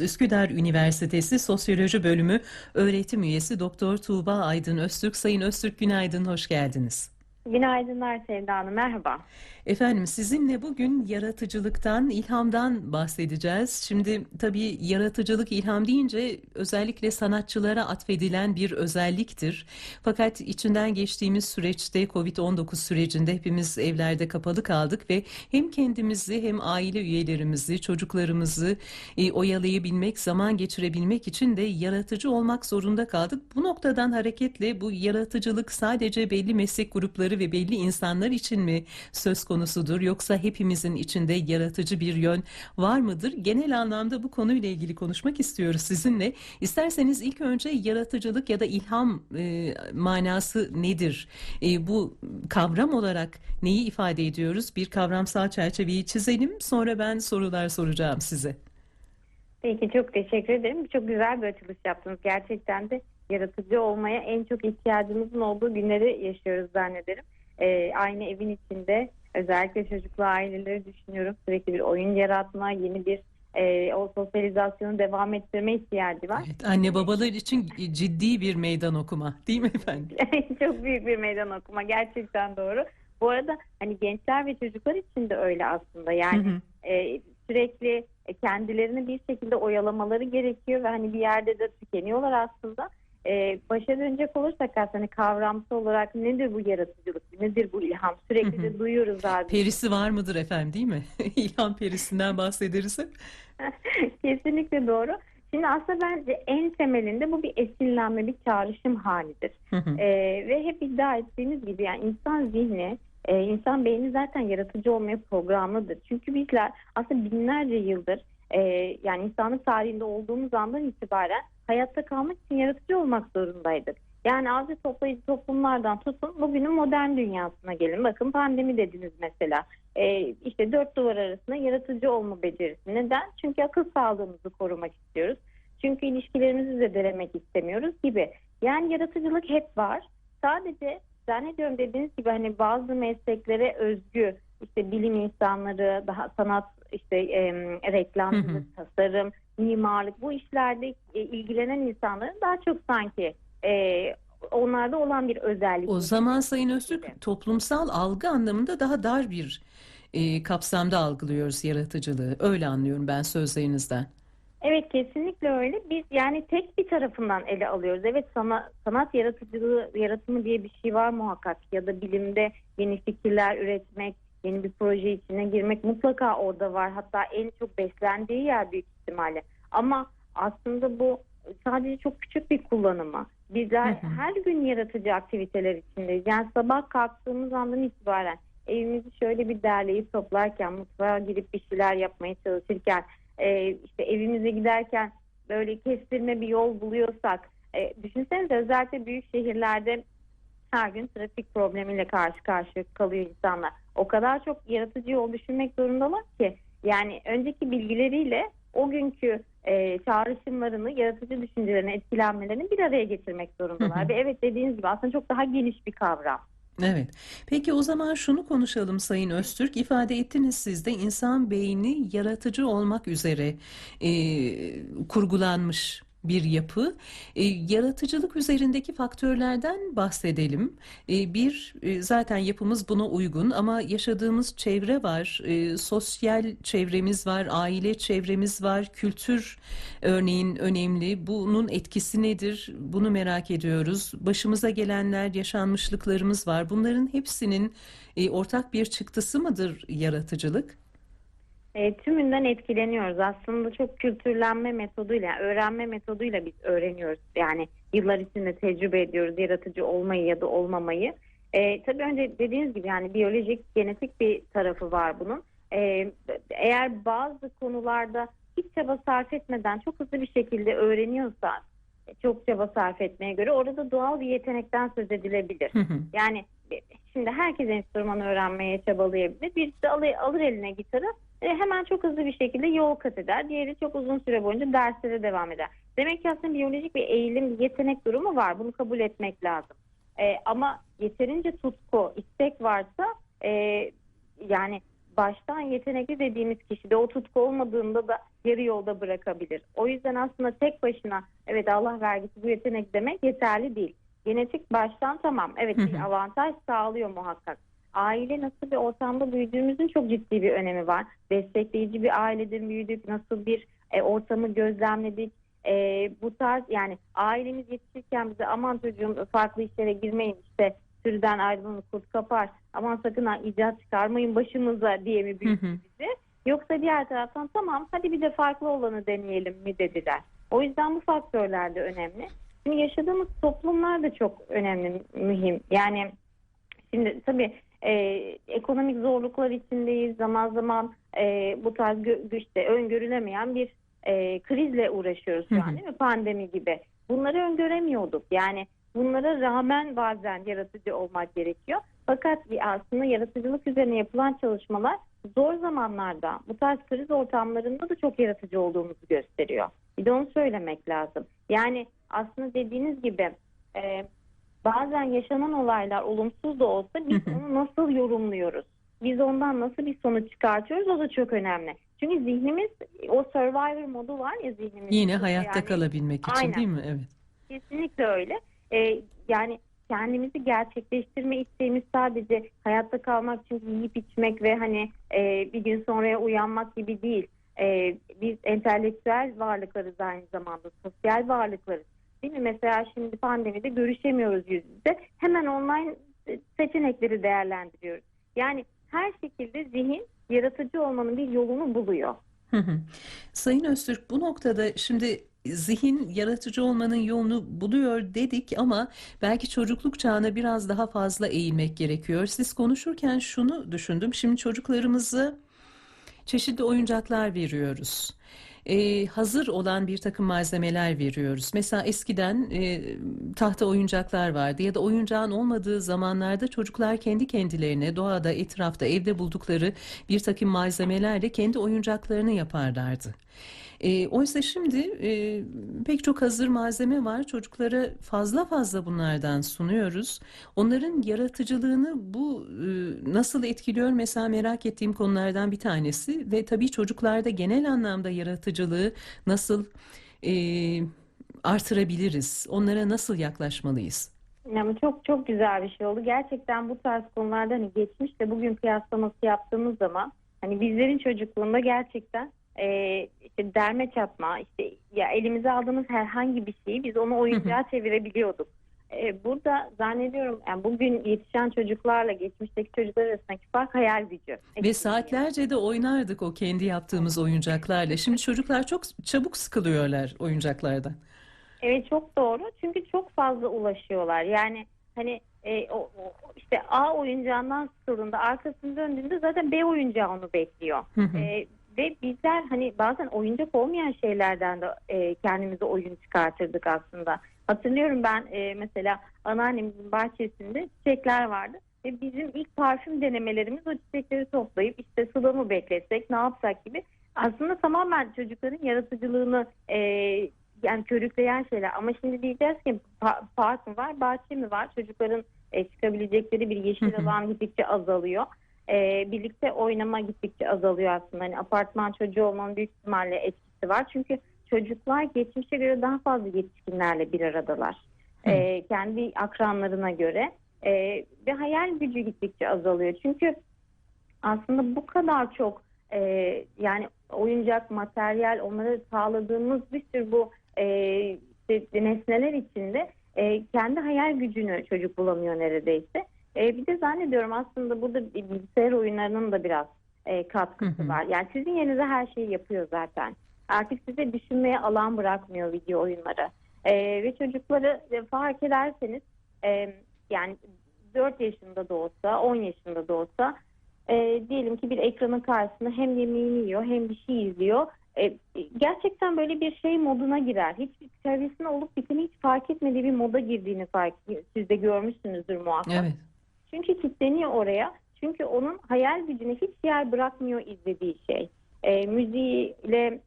Üsküdar Üniversitesi Sosyoloji Bölümü öğretim üyesi Doktor Tuğba Aydın Öztürk. Sayın Öztürk günaydın, hoş geldiniz. Günaydınlar Sevda Hanım, merhaba. Efendim sizinle bugün yaratıcılıktan, ilhamdan bahsedeceğiz. Şimdi tabii yaratıcılık ilham deyince özellikle sanatçılara atfedilen bir özelliktir. Fakat içinden geçtiğimiz süreçte Covid-19 sürecinde hepimiz evlerde kapalı kaldık ve hem kendimizi hem aile üyelerimizi, çocuklarımızı e, oyalayabilmek, zaman geçirebilmek için de yaratıcı olmak zorunda kaldık. Bu noktadan hareketle bu yaratıcılık sadece belli meslek grupları ve belli insanlar için mi söz konusudur yoksa hepimizin içinde yaratıcı bir yön var mıdır? Genel anlamda bu konuyla ilgili konuşmak istiyoruz sizinle. İsterseniz ilk önce yaratıcılık ya da ilham e, manası nedir? E, bu kavram olarak neyi ifade ediyoruz? Bir kavramsal çerçeveyi çizelim. Sonra ben sorular soracağım size. Peki çok teşekkür ederim. Çok güzel bir açılış yaptınız. Gerçekten de yaratıcı olmaya en çok ihtiyacımızın olduğu günleri yaşıyoruz zannederim. Ee, aynı evin içinde özellikle çocuklu aileleri düşünüyorum. Sürekli bir oyun yaratma, yeni bir e, o sosyalizasyonu devam ettirme ihtiyacı var. Evet, anne babalar için ciddi bir meydan okuma değil mi efendim? çok büyük bir meydan okuma gerçekten doğru. Bu arada hani gençler ve çocuklar için de öyle aslında. Yani Hı hı. e, sürekli kendilerini bir şekilde oyalamaları gerekiyor ve hani bir yerde de tükeniyorlar aslında. E, başa dönecek olursak aslında hani kavramsal olarak nedir bu yaratıcılık, nedir bu ilham? Sürekli Hı de duyuyoruz abi. Perisi var mıdır efendim değil mi? İlham perisinden bahsederiz hep. Kesinlikle doğru. Şimdi aslında bence en temelinde bu bir esinlenme, bir çağrışım halidir. Hı hı. Ee, ve hep iddia ettiğimiz gibi yani insan zihni, e, insan beyni zaten yaratıcı olmaya programlıdır. Çünkü bizler aslında binlerce yıldır e, yani insanlık tarihinde olduğumuz andan itibaren hayatta kalmak için yaratıcı olmak zorundaydık. Yani avcı toplayıcı toplumlardan tutun bugünün modern dünyasına gelin. Bakın pandemi dediniz mesela. E, işte dört duvar arasında yaratıcı olma becerisi. Neden? Çünkü akıl sağlığımızı korumak istiyoruz. Çünkü ilişkilerimizi zedelemek istemiyoruz gibi. Yani yaratıcılık hep var. Sadece zannediyorum dediğiniz gibi hani bazı mesleklere özgü işte bilim insanları, daha sanat işte e, reklamcılık, tasarım, mimarlık bu işlerde e, ilgilenen insanların daha çok sanki e, onlarda olan bir özellik. O zaman Sayın Öztürk toplumsal algı anlamında daha dar bir e, kapsamda algılıyoruz yaratıcılığı. Öyle anlıyorum ben sözlerinizden. Evet kesinlikle öyle. Biz yani tek bir tarafından ele alıyoruz. Evet sana, sanat yaratıcılığı, yaratımı diye bir şey var muhakkak. Ya da bilimde yeni fikirler üretmek, yeni bir proje içine girmek mutlaka orada var. Hatta en çok beslendiği yer büyük ihtimalle. Ama aslında bu sadece çok küçük bir kullanımı. Bizler Hı hı. her gün yaratıcı aktiviteler içindeyiz. Yani sabah kalktığımız andan itibaren evimizi şöyle bir derleyip toplarken, mutfağa girip bir şeyler yapmaya çalışırken, e, işte evimize giderken böyle kestirme bir yol buluyorsak, e, düşünsenize özellikle büyük şehirlerde her gün trafik problemiyle karşı karşıya kalıyor insanlar. O kadar çok yaratıcı yol düşünmek zorundalar ki yani önceki bilgileriyle o günkü e, çağrışımlarını, yaratıcı düşüncelerini, etkilenmelerini bir araya getirmek zorundalar. Hı hı. Ve evet dediğiniz gibi aslında çok daha geniş bir kavram. Evet. Peki o zaman şunu konuşalım Sayın Öztürk. İfade ettiniz siz de insan beyni yaratıcı olmak üzere e, kurgulanmış bir yapı. E, yaratıcılık üzerindeki faktörlerden bahsedelim. E, bir e, zaten yapımız buna uygun ama yaşadığımız çevre var, e, sosyal çevremiz var, aile çevremiz var, kültür örneğin önemli. Bunun etkisi nedir? Bunu merak ediyoruz. Başımıza gelenler, yaşanmışlıklarımız var. Bunların hepsinin e, ortak bir çıktısı mıdır yaratıcılık? E, tümünden etkileniyoruz. Aslında çok kültürlenme metoduyla, öğrenme metoduyla biz öğreniyoruz. Yani yıllar içinde tecrübe ediyoruz yaratıcı olmayı ya da olmamayı. E, tabii önce dediğiniz gibi yani biyolojik, genetik bir tarafı var bunun. E, eğer bazı konularda hiç çaba sarf etmeden çok hızlı bir şekilde öğreniyorsak, e, çok çaba sarf etmeye göre orada doğal bir yetenekten söz edilebilir. Hı hı. Yani e, şimdi herkes enstrüman öğrenmeye çabalayabilir. Birisi alır, alır eline gitarı e, hemen çok hızlı bir şekilde yol kat eder. Diğeri çok uzun süre boyunca derslere devam eder. Demek ki aslında biyolojik bir eğilim, bir yetenek durumu var. Bunu kabul etmek lazım. E, ama yeterince tutku, istek varsa e, yani baştan yetenekli dediğimiz kişide o tutku olmadığında da yarı yolda bırakabilir. O yüzden aslında tek başına evet Allah vergisi bu yetenek demek yeterli değil. Genetik baştan tamam evet Hı bir avantaj sağlıyor muhakkak. Aile nasıl bir ortamda büyüdüğümüzün çok ciddi bir önemi var. Destekleyici bir ailede büyüdük, nasıl bir e, ortamı gözlemledik. E, bu tarz yani ailemiz yetişirken bize aman çocuğum farklı işlere girmeyin işte sürüden ayrılın kurt kapar aman sakın ha icat çıkarmayın başımıza diye mi hı. bizi? Yoksa diğer taraftan tamam hadi bir de farklı olanı deneyelim mi dediler. O yüzden bu faktörler de önemli. Şimdi yaşadığımız toplumlar da çok önemli, mühim. Yani şimdi tabii e, ekonomik zorluklar içindeyiz. Zaman zaman e, bu tarz gö- işte öngörülemeyen bir e, krizle uğraşıyoruz şu an değil mi? Pandemi gibi. Bunları öngöremiyorduk. Yani bunlara rağmen bazen yaratıcı olmak gerekiyor. Fakat bir aslında yaratıcılık üzerine yapılan çalışmalar zor zamanlarda bu tarz kriz ortamlarında da çok yaratıcı olduğumuzu gösteriyor. Bir de onu söylemek lazım. Yani aslında dediğiniz gibi e, bazen yaşanan olaylar olumsuz da olsa biz onu nasıl yorumluyoruz? Biz ondan nasıl bir sonuç çıkartıyoruz o da çok önemli. Çünkü zihnimiz o survivor modu var ya zihnimizde. Yine hayatta Yani kalabilmek için Aynen. değil mi? Evet. Kesinlikle öyle. Ee, yani kendimizi gerçekleştirme isteğimiz sadece hayatta kalmak için yiyip içmek ve hani e, bir gün sonraya uyanmak gibi değil. Ee, biz entelektüel varlıklarız aynı zamanda, sosyal varlıklarız. Değil mi? Mesela şimdi pandemide görüşemiyoruz yüz yüze. Hemen online e, seçenekleri değerlendiriyoruz. Yani her şekilde zihin yaratıcı olmanın bir yolunu buluyor. Sayın Öztürk bu noktada şimdi zihin yaratıcı olmanın yolunu buluyor dedik ama belki çocukluk çağına biraz daha fazla eğilmek gerekiyor. Siz konuşurken şunu düşündüm. Şimdi çocuklarımızı çeşitli oyuncaklar veriyoruz. Ee, hazır olan bir takım malzemeler veriyoruz. Mesela eskiden e, tahta oyuncaklar vardı ya da oyuncağın olmadığı zamanlarda çocuklar kendi kendilerine doğada, etrafta, evde buldukları bir takım malzemelerle kendi oyuncaklarını yaparlardı. E, oysa şimdi e, pek çok hazır malzeme var. Çocuklara fazla fazla bunlardan sunuyoruz. Onların yaratıcılığını bu e, nasıl etkiliyor? Mesela merak ettiğim konulardan bir tanesi ve tabii çocuklarda genel anlamda yaratıcılığı nasıl e, artırabiliriz? Onlara nasıl yaklaşmalıyız? Yani çok çok güzel bir şey oldu. Gerçekten bu tarz konularda hani geçmişle bugün kıyaslaması yaptığımız zaman hani bizlerin çocukluğunda gerçekten e, işte derme çatma işte ya elimize aldığımız herhangi bir şeyi biz onu oyuncağa çevirebiliyorduk. E, burada zannediyorum yani bugün yetişen çocuklarla geçmişteki çocuklar arasındaki fark hayal gücü. Ve saatlerce de oynardık o kendi yaptığımız oyuncaklarla. Şimdi çocuklar çok çabuk sıkılıyorlar oyuncaklardan. Evet çok doğru. Çünkü çok fazla ulaşıyorlar. Yani hani e, o, o- işte A oyuncağından sıkıldığında arkasını döndüğünde zaten B oyuncağı onu bekliyor. E, ve bizler hani bazen oyuncak olmayan şeylerden de e, kendimize oyun çıkartırdık aslında. Hatırlıyorum ben e, mesela anneannemizin bahçesinde çiçekler vardı. Ve bizim ilk parfüm denemelerimiz o çiçekleri toplayıp işte suda mı bekletsek ne yapsak gibi. Aslında tamamen çocukların yaratıcılığını e, yani körükleyen şeyler. Ama şimdi diyeceğiz ki pa- park mı var, bahçe mi var? Çocukların e, çıkabilecekleri bir yeşil alan gittikçe azalıyor. E, birlikte oynama gittikçe azalıyor aslında. Hani apartman çocuğu olmanın büyük ihtimalle etkisi var. Çünkü çocuklar geçmişe göre daha fazla yetişkinlerle bir aradalar. Hı. E, kendi akranlarına göre. E, ve hayal gücü gittikçe azalıyor. Çünkü aslında bu kadar çok e, yani oyuncak, materyal onlara sağladığımız bir sürü bu e, işte nesneler içinde e, kendi hayal gücünü çocuk bulamıyor neredeyse. E, bir de zannediyorum aslında burada bilgisayar oyunlarının da biraz e, katkısı Hı hı. var. Yani sizin yerinize her şeyi yapıyor zaten. Artık size düşünmeye alan bırakmıyor video oyunları. E, ve çocukları e, fark ederseniz e, yani 4 yaşında da olsa 10 yaşında da olsa e, diyelim ki bir ekranın karşısında hem yemeğini yiyor hem bir şey izliyor. E, gerçekten böyle bir şey moduna girer. Hiç çevresinde olup biteni hiç fark etmediği bir moda girdiğini fark siz de görmüşsünüzdür muhakkak. Evet. Çünkü kilitleniyor oraya. Çünkü onun hayal gücüne hiç yer bırakmıyor izlediği şey. E, müziğiyle,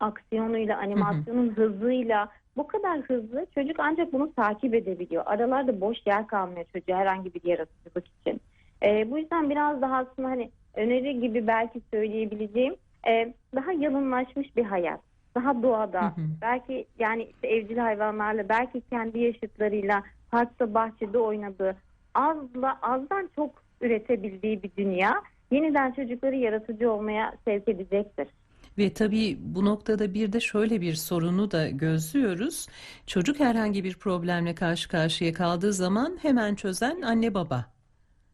aksiyonuyla, animasyonun hızıyla bu kadar hızlı çocuk ancak bunu takip edebiliyor. Aralarda boş yer kalmıyor çocuğa herhangi bir yaratıcılık için. E, bu yüzden biraz daha aslında hani öneri gibi belki söyleyebileceğim e, daha yalınlaşmış bir hayat. Daha doğada, Hı hı. belki yani işte evcil hayvanlarla, belki kendi yaşıtlarıyla parkta, bahçede oynadığı, azla azdan çok üretebildiği bir dünya yeniden çocukları yaratıcı olmaya sevk edecektir. Ve tabii bu noktada bir de şöyle bir sorunu da gözlüyoruz. Çocuk herhangi bir problemle karşı karşıya kaldığı zaman hemen çözen anne baba.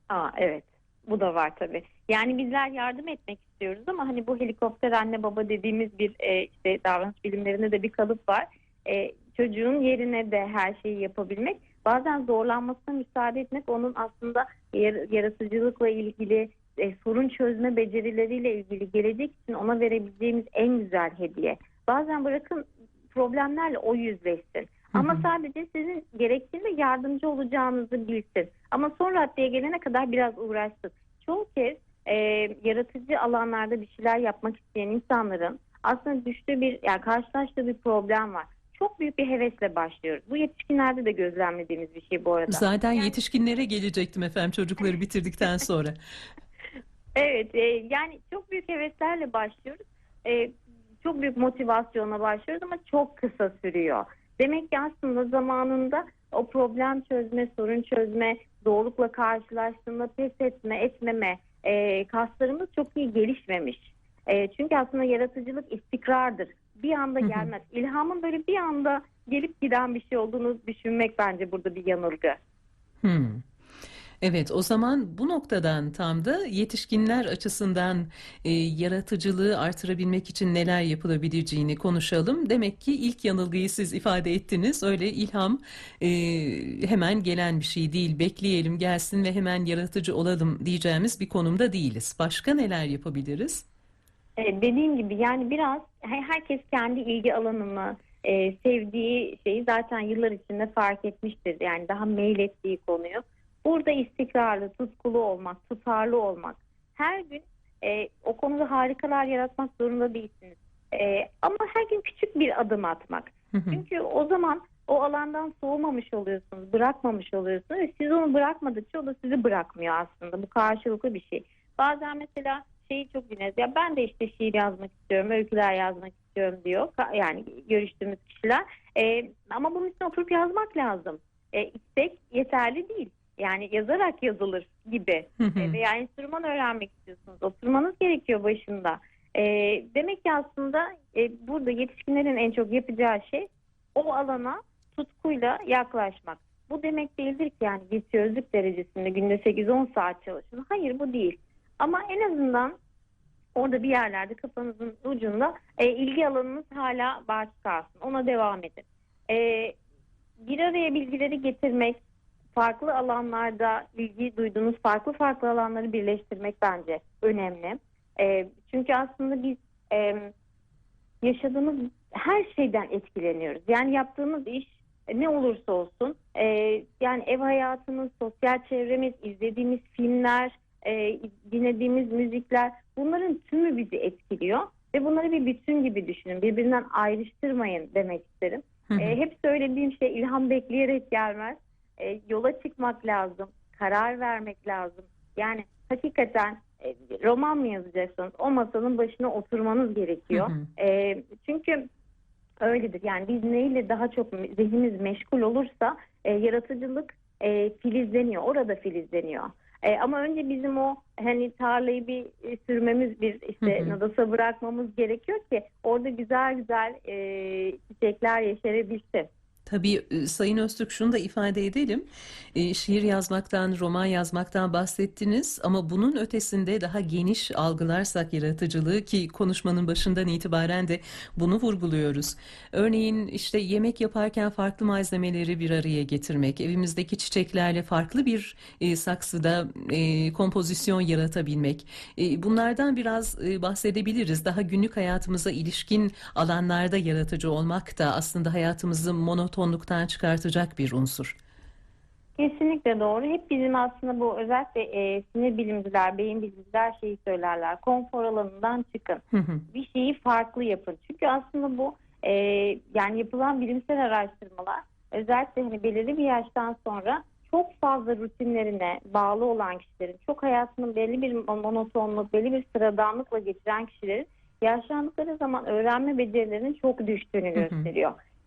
Aa evet. Bu da var tabii. Yani bizler yardım etmek istiyoruz ama hani bu helikopter anne baba dediğimiz bir e, işte davranış bilimlerinde de bir kalıp var. E, çocuğun yerine de her şeyi yapabilmek. Bazen zorlanmasına müsaade etmek onun aslında yar- yaratıcılıkla ilgili e, sorun çözme becerileriyle ilgili gelecek için ona verebileceğimiz en güzel hediye. Bazen bırakın problemlerle o yüzleşsin. Ama hı. sadece sizin gerektiğinde yardımcı olacağınızı bilsin. Ama son raddeye gelene kadar biraz uğraşsın. Çoğu kez e, yaratıcı alanlarda bir şeyler yapmak isteyen insanların aslında düştüğü bir, yani karşılaştığı bir problem var. Çok büyük bir hevesle başlıyoruz. Bu yetişkinlerde de gözlemlediğimiz bir şey bu arada. Zaten Yani- yetişkinlere gelecektim efendim çocukları bitirdikten sonra. Evet, e, yani çok büyük heveslerle başlıyoruz. E, çok büyük motivasyonla başlıyoruz ama çok kısa sürüyor. Demek ki aslında zamanında o problem çözme, sorun çözme, zorlukla karşılaştığında pes etme, etmeme e, kaslarımız çok iyi gelişmemiş. E, çünkü aslında yaratıcılık istikrardır. Bir anda gelmez. İlhamın böyle bir anda gelip giden bir şey olduğunu düşünmek bence burada bir yanılgı. Hmm. Evet, o zaman bu noktadan tam da yetişkinler açısından e, yaratıcılığı artırabilmek için neler yapılabileceğini konuşalım. Demek ki ilk yanılgıyı siz ifade ettiniz. Öyle ilham e, hemen gelen bir şey değil. Bekleyelim gelsin ve hemen yaratıcı olalım diyeceğimiz bir konumda değiliz. Başka neler yapabiliriz? E, dediğim gibi yani biraz herkes kendi ilgi alanını, e, sevdiği şeyi zaten yıllar içinde fark etmiştir. Yani daha meylettiği konuyu. Burada istikrarlı, tutkulu olmak, tutarlı olmak. Her gün e, o konuda harikalar yaratmak zorunda değilsiniz. E, ama her gün küçük bir adım atmak. Çünkü o zaman o alandan soğumamış oluyorsunuz, bırakmamış oluyorsunuz ve siz onu bırakmadıkça o da sizi bırakmıyor aslında. Bu karşılıklı bir şey. Bazen mesela şeyi çok dinleriz. Ya ben de işte şiir yazmak istiyorum, öyküler yazmak istiyorum diyor. Yani görüştüğümüz kişiler. Ee, ama bunun için oturup yazmak lazım. Ee, istek yeterli değil. Yani yazarak yazılır gibi. Ee, veya enstrüman öğrenmek istiyorsunuz. Oturmanız gerekiyor başında. Ee, demek ki aslında e, burada yetişkinlerin en çok yapacağı şey o alana tutkuyla yaklaşmak. Bu demek değildir ki yani virtüözlük derecesinde günde 8-10 saat çalışın. Hayır bu değil. Ama en azından orada bir yerlerde kafanızın ucunda e, ilgi alanınız hala baki kalsın. Ona devam edin. E, bir araya bilgileri getirmek, farklı alanlarda ilgi duyduğunuz farklı farklı alanları birleştirmek bence önemli. E, çünkü aslında biz e, yaşadığımız her şeyden etkileniyoruz. Yani yaptığımız iş ne olursa olsun e, yani ev hayatımız, sosyal çevremiz, izlediğimiz filmler, e, dinlediğimiz müzikler bunların tümü bizi etkiliyor. Ve bunları bir bütün gibi düşünün. Birbirinden ayrıştırmayın demek isterim. Hı hı. E, hep söylediğim şey ilham bekleyerek gelmez. E, yola çıkmak lazım. Karar vermek lazım. Yani hakikaten e, roman mı yazacaksınız? O masanın başına oturmanız gerekiyor. Hı hı. E, çünkü öyledir. Yani biz neyle daha çok zihnimiz meşgul olursa e, yaratıcılık e, filizleniyor. Orada filizleniyor. E, ama önce bizim o hani tarlayı bir e, sürmemiz, bir işte Hı hı. nadasa bırakmamız gerekiyor ki orada güzel güzel e, çiçekler yeşerebilsin. Tabii e, Sayın Öztürk şunu da ifade edelim. E, şiir yazmaktan, roman yazmaktan bahsettiniz ama bunun ötesinde daha geniş algılarsak yaratıcılığı ki konuşmanın başından itibaren de bunu vurguluyoruz. Örneğin işte yemek yaparken farklı malzemeleri bir araya getirmek, evimizdeki çiçeklerle farklı bir e, saksıda e, kompozisyon yaratabilmek. E, bunlardan biraz e, bahsedebiliriz. Daha günlük hayatımıza ilişkin alanlarda yaratıcı olmak da aslında hayatımızı monotonluktan çıkartacak bir unsur. Kesinlikle doğru. Hep bizim aslında bu özellikle e, sinir bilimciler, beyin bilimciler şeyi söylerler. Konfor alanından çıkın. Hı hı. bir şeyi farklı yapın. Çünkü aslında bu e, yani yapılan bilimsel araştırmalar özellikle hani belirli bir yaştan sonra çok fazla rutinlerine bağlı olan kişilerin, çok hayatının belli bir monotonluk, belli bir sıradanlıkla geçiren kişilerin yaşlandıkları zaman öğrenme becerilerinin çok düştüğünü Hı hı.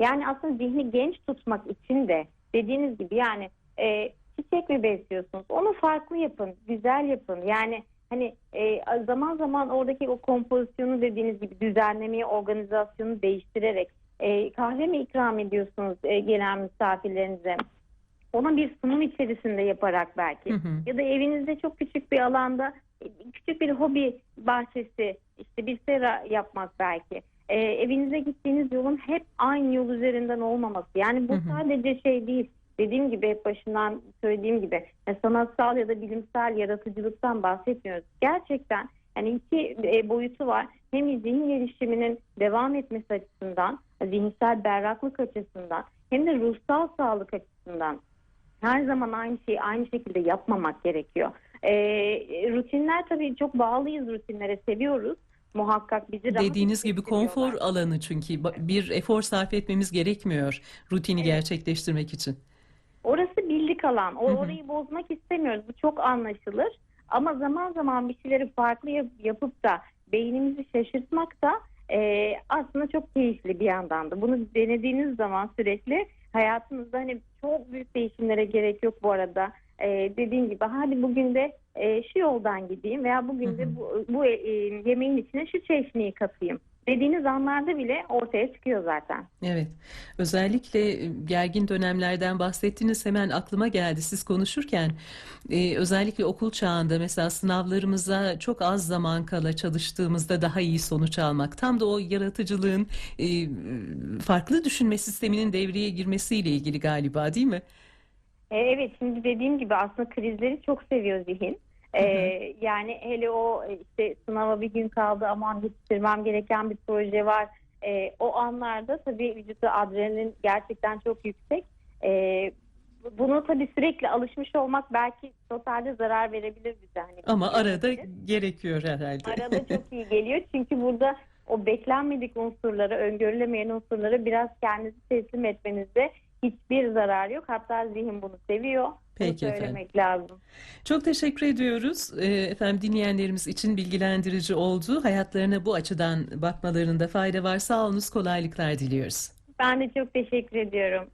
Yani aslında zihni genç tutmak için de dediğiniz gibi yani e, çiçek mi besliyorsunuz? Onu farklı yapın, güzel yapın. Yani hani e, zaman zaman oradaki o kompozisyonu dediğiniz gibi düzenlemeyi, organizasyonu değiştirerek e, kahve mi ikram ediyorsunuz e, gelen misafirlerinize? Ona bir sunum içerisinde yaparak belki Hı hı. ya da evinizde çok küçük bir alanda e, küçük bir hobi bahçesi işte bir sera yapmak belki. E, evinize gittiğiniz yolun hep aynı yol üzerinden olmaması. Yani bu Hı hı. sadece şey değil. Dediğim gibi hep başından söylediğim gibi e, sanatsal ya da bilimsel yaratıcılıktan bahsetmiyoruz. Gerçekten yani iki e, boyutu var. Hem zihin gelişiminin devam etmesi açısından, zihinsel berraklık açısından hem de ruhsal sağlık açısından her zaman aynı şeyi aynı şekilde yapmamak gerekiyor. Ee, rutinler tabii çok bağlıyız rutinlere seviyoruz. Muhakkak bizi rahat Dediğiniz gibi konfor alanı çünkü bir efor sarf etmemiz gerekmiyor rutini gerçekleştirmek için. Orası birlik alan. O, orayı bozmak istemiyoruz. Bu çok anlaşılır. Ama zaman zaman bir şeyleri farklı yap- yapıp da beynimizi şaşırtmak da e, aslında çok keyifli bir yandan da. Bunu denediğiniz zaman sürekli hayatınızda hani çok büyük değişimlere gerek yok bu arada. E, dediğim gibi hadi bugün de e, şu yoldan gideyim veya bugün de bu, bu e, yemeğin içine şu çeşniyi katayım. Dediğiniz anlarda bile ortaya çıkıyor zaten. Evet. Özellikle e, gergin dönemlerden bahsettiniz hemen aklıma geldi siz konuşurken. Ee, özellikle okul çağında mesela sınavlarımıza çok az zaman kala çalıştığımızda daha iyi sonuç almak. Tam da o yaratıcılığın e, farklı düşünme sisteminin devreye girmesiyle ilgili galiba değil mi? E, Evet şimdi dediğim gibi aslında krizleri çok seviyor zihin. E, yani hele o e, işte sınava bir gün kaldı aman yetiştirmem gereken bir proje var. E, o anlarda tabii vücutta adrenalin gerçekten çok yüksek. E, bunu tabii sürekli alışmış olmak belki totalde zarar verebilir bize. Hani Ama arada Verebilir. gerekiyor herhalde. arada çok iyi geliyor çünkü burada o beklenmedik unsurlara, öngörülemeyen unsurlara biraz kendinizi teslim etmenizde hiçbir zarar yok. Hatta zihin bunu seviyor. Bunu Peki efendim. söylemek lazım. Çok teşekkür ediyoruz. Ee, Efendim dinleyenlerimiz için bilgilendirici oldu. Hayatlarına bu açıdan bakmalarında fayda var. Sağ olunuz, kolaylıklar diliyoruz. Ben de çok teşekkür ediyorum.